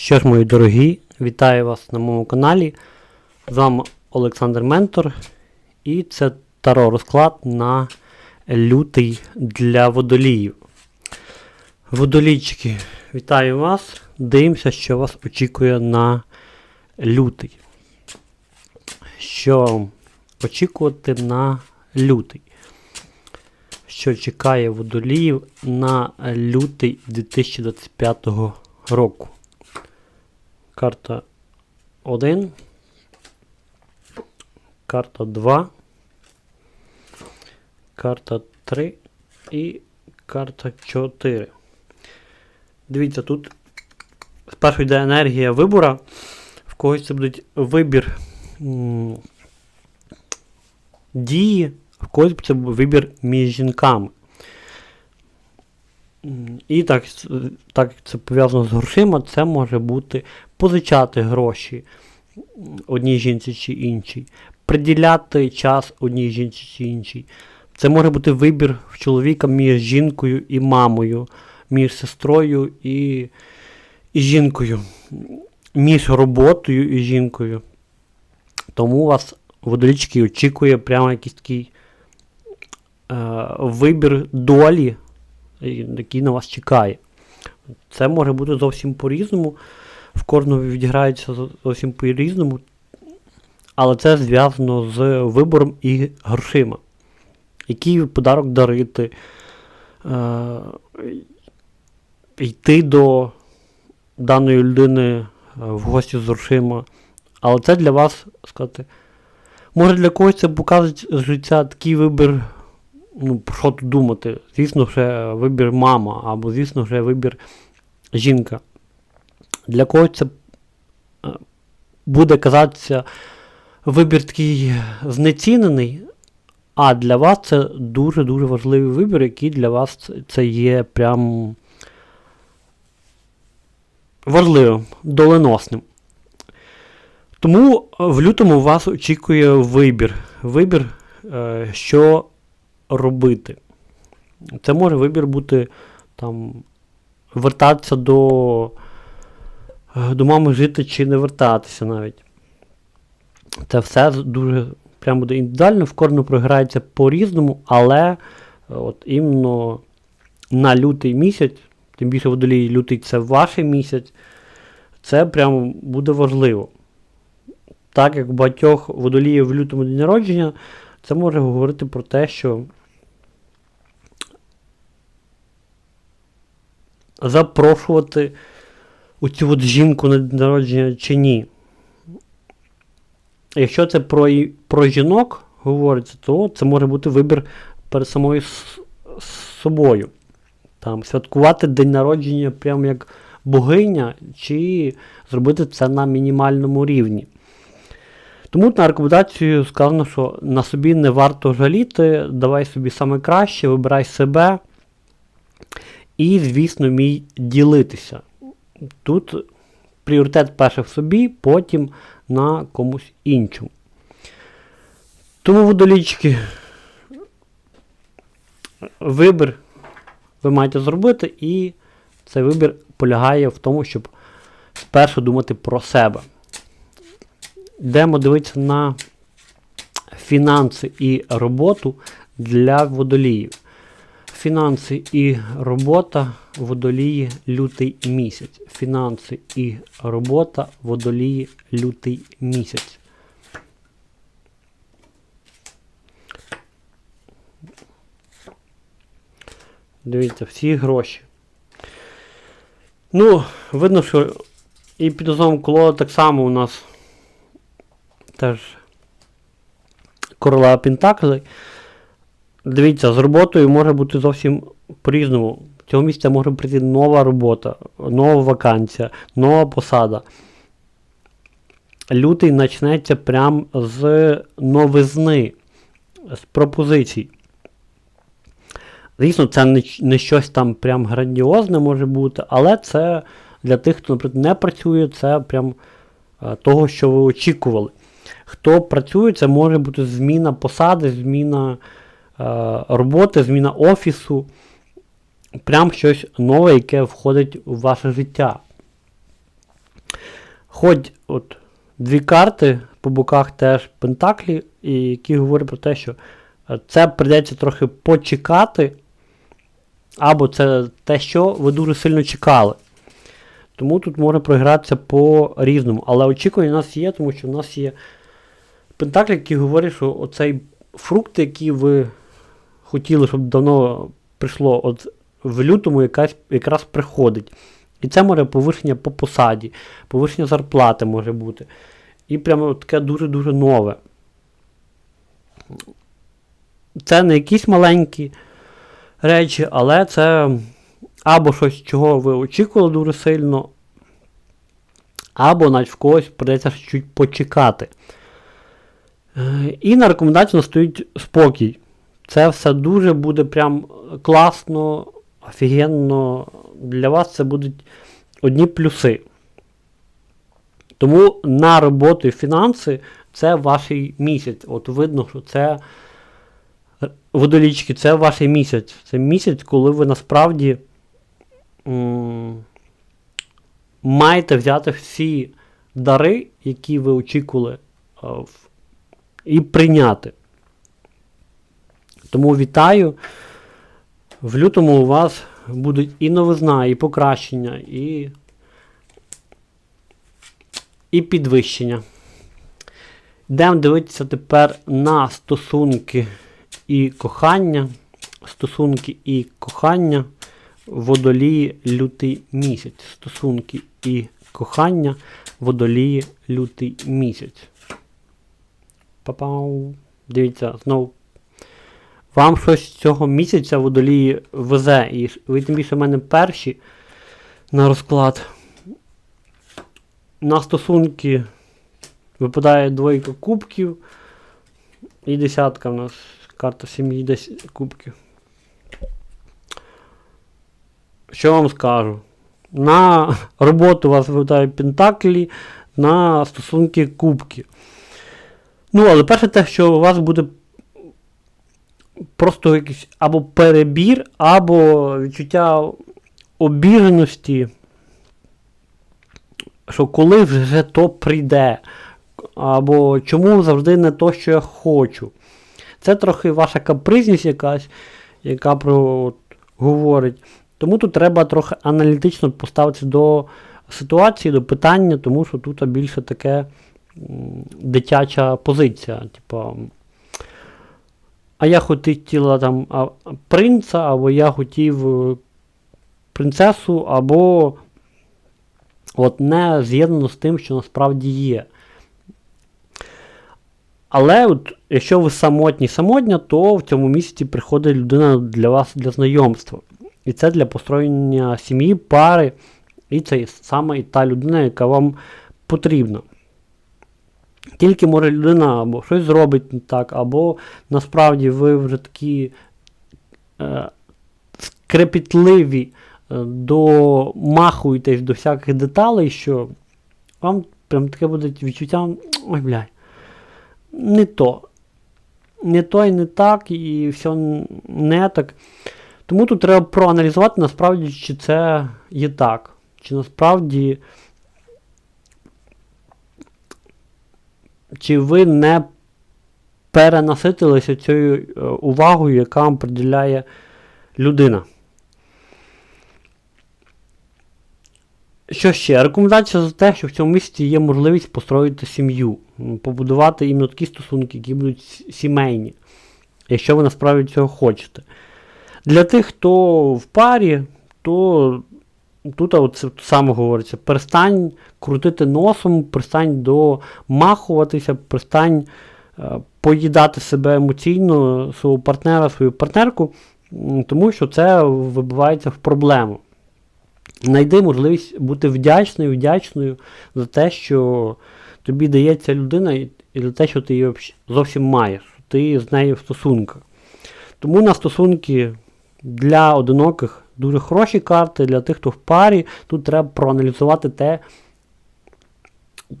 Що ж, мої дорогі, вітаю вас на моєму каналі. З вами Олександр Ментор. І це таро розклад на лютий для водоліїв. Водолійчики, вітаю вас. Дивимося, що вас очікує на лютий. Що очікувати на лютий? Що чекає водоліїв на лютий 2025 року? Карта 1. Карта 2. Карта 3 і карта 4. Дивіться, тут спершу йде енергія вибора. В когось це буде вибір дії, в когось це буде вибір між жінками. І так, так це пов'язано з грошима, це може бути позичати гроші одній жінці чи іншій, приділяти час одній жінці чи іншій. Це може бути вибір в чоловіка між жінкою і мамою, між сестрою і, і жінкою, між роботою і жінкою. Тому вас водолічки очікує прямо якийсь такий е, вибір долі, який на вас чекає. Це може бути зовсім по-різному. В кожного відіграється зовсім по-різному. Але це зв'язано з вибором і грошима. Який подарок дарити, е, йти до даної людини е, в гості з грошима. Але це для вас, сказати, може для когось це показує з життя такий вибір, ну, про що тут думати. Звісно, вже вибір мама, або, звісно, вже вибір жінка. Для когось це е, буде казатися вибір такий знецінений, а для вас це дуже-дуже важливий вибір, який для вас це- є прям важливим, доленосним. Тому в лютому вас очікує вибір. Вибір, е, що робити. Це може вибір бути там вертатися до, до мами жити чи не вертатися навіть. Це все дуже прямо буде індивідуально, в кожному програється по-різному, але от іменно на лютий місяць, тим більше водолій лютий це ваш місяць, це прямо буде важливо. Так як багатьох водоліїв в лютому день народження, це може говорити про те, що запрошувати у цю от жінку на день народження чи ні. Якщо це про, про жінок говориться, то це може бути вибір перед самою собою. Там, святкувати день народження прямо як богиня, чи зробити це на мінімальному рівні. Тому на рекомендацію сказано, що на собі не варто жаліти, давай собі саме краще, вибирай себе. І, звісно, мій ділитися. Тут пріоритет перше в собі, потім на комусь іншому. Тому водолічки, вибір ви маєте зробити, і цей вибір полягає в тому, щоб спершу думати про себе. Йдемо дивитися на фінанси і роботу для водоліїв. Фінанси і робота водолії лютий місяць. Фінанси і робота водолії лютий місяць. Дивіться, всі гроші. Ну, видно, що і під озоном колода так само у нас теж королева Пентаклей. Дивіться, з роботою може бути зовсім по-різному. Цього місця може прийти нова робота, нова вакансія, нова посада. Лютий почнеться прямо з новизни, з пропозицій. Звісно, це не, не щось там прям грандіозне може бути, але це для тих, хто, наприклад, не працює, це прям е, того, що ви очікували. Хто працює, це може бути зміна посади, зміна роботи, зміна офісу. Прям щось нове, яке входить у ваше життя. Хоч от дві карти по боках теж пентаклі, які говорять про те, що е, це прийдеться трохи почекати, або це те, що ви дуже сильно чекали. Тому тут може програтися по-різному. Але очікування у нас є, тому що в нас є пентаклі, які говорять, що оцей фрукт, який ви хотіли, щоб давно прийшло, от в лютому якась, якраз приходить. І це може повищення по посаді, повищення зарплати може бути. І прямо таке дуже-дуже нове. Це не якісь маленькі речі, але це або щось, чого ви очікували дуже сильно, або навіть в когось придеться чуть почекати. Е, І на рекомендацію стоїть спокій. Це все дуже буде прям класно, офігенно. Для вас це будуть одні плюси. Тому на роботу і фінанси це ваш місяць. От видно, що це водолічки, це ваш місяць. Це місяць, коли ви насправді м- маєте взяти всі дари, які ви очікували, в- і прийняти. Тому вітаю. В лютому у вас будуть і новизна, і покращення, і, і підвищення. Йдемо дивитися тепер на стосунки і кохання. Стосунки і кохання. Водолії лютий місяць. Стосунки і кохання. Водолії лютий місяць. Па-пау. Дивіться, знову. Вам щось цього місяця водолії везе. І ви тим більше в мене перші на розклад. На стосунки випадає двойка кубків. І десятка в нас. Карта сім'ї 10 кубків. Що вам скажу? На роботу у вас випадає пентаклі, на стосунки кубки. Ну, але перше те, що у вас буде просто якийсь або перебір, або відчуття обіженості, що коли вже то прийде, або чому завжди не то, що я хочу. Це трохи ваша капризність якась, яка про от, говорить. Тому тут треба трохи аналітично поставитися до ситуації, до питання, тому що тут більше таке дитяча позиція. Типа, а я хотіла там принца, або я хотів е, принцесу, або от не з'єднано з тим, що насправді є. Але от, якщо ви самотні самотня, то в цьому місяці приходить людина для вас для знайомства. І це для построєння сім'ї, пари. І це саме і та людина, яка вам потрібна. Тільки може людина або щось зробить не так, або насправді ви вже такі е, скрепітливі, е, домахуєтесь до всяких деталей, що вам прям таке буде відчуття, ой, блядь, не то. Не то і не так, і все не так. Тому тут треба проаналізувати, насправді, чи це є так. Чи насправді. Чи ви не перенаситилися цією е, увагою, яка вам приділяє людина? Що ще? Рекомендація за те, що в цьому місці є можливість построїти сім'ю, побудувати іменно такі стосунки, які будуть сімейні, якщо ви насправді цього хочете. Для тих, хто в парі, то тут от це саме говориться: перестань крутити носом, перестань домахуватися, перестань е, поїдати себе емоційно, свого партнера, свою партнерку, тому що це вибивається в проблему. Найди можливість бути вдячною, вдячною за те, що тобі дається людина, і і за те, що ти її зовсім маєш, ти з нею в стосунках. Тому на стосунки для одиноких дуже хороші карти, для тих, хто в парі, тут треба проаналізувати те,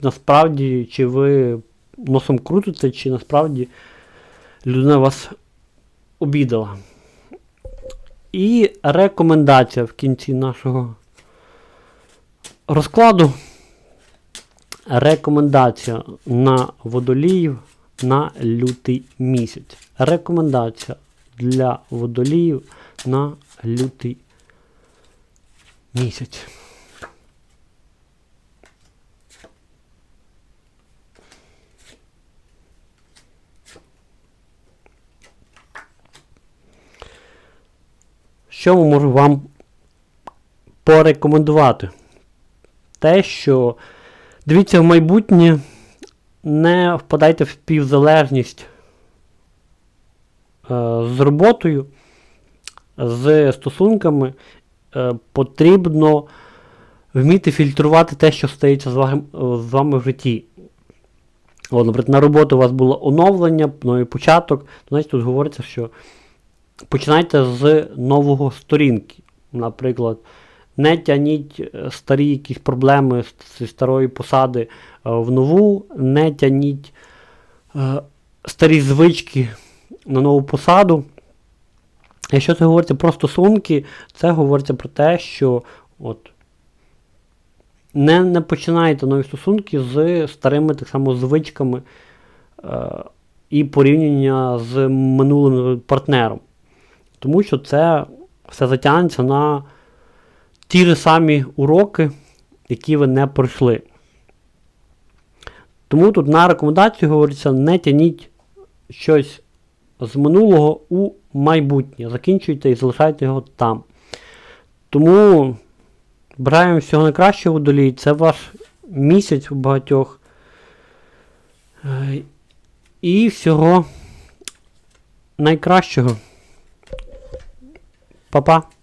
насправді, чи ви носом крутите, чи насправді людина вас обідала. І рекомендація в кінці нашого розкладу. Рекомендація на водоліїв на лютий місяць. Рекомендація для водоліїв на лютий місяць. Що можу вам порекомендувати? Те, що дивіться в майбутнє, не впадайте в співзалежність е, з роботою, з стосунками. Е, потрібно вміти фільтрувати те, що стається з вами, з вами в житті. От, наприклад, на роботу у вас було оновлення, новий початок, то значить тут говориться, що починайте з нового сторінки. Наприклад, не тяніть е, старі якісь проблеми зі старої посади е, в нову, не тяніть старі звички на нову посаду. Якщо це говориться про стосунки, це говориться про те, що от, не, не починайте нові стосунки з старими так само звичками е, і порівняння з минулим партнером. Тому що це все затягнеться на ті ж самі уроки, які ви не пройшли. Тому тут на рекомендацію говориться, не тяніть щось з минулого у майбутнє. Закінчуйте і залишайте його там. Тому бажаємо всього найкращого водолій. Це ваш місяць у багатьох. І всього найкращого. Па-па.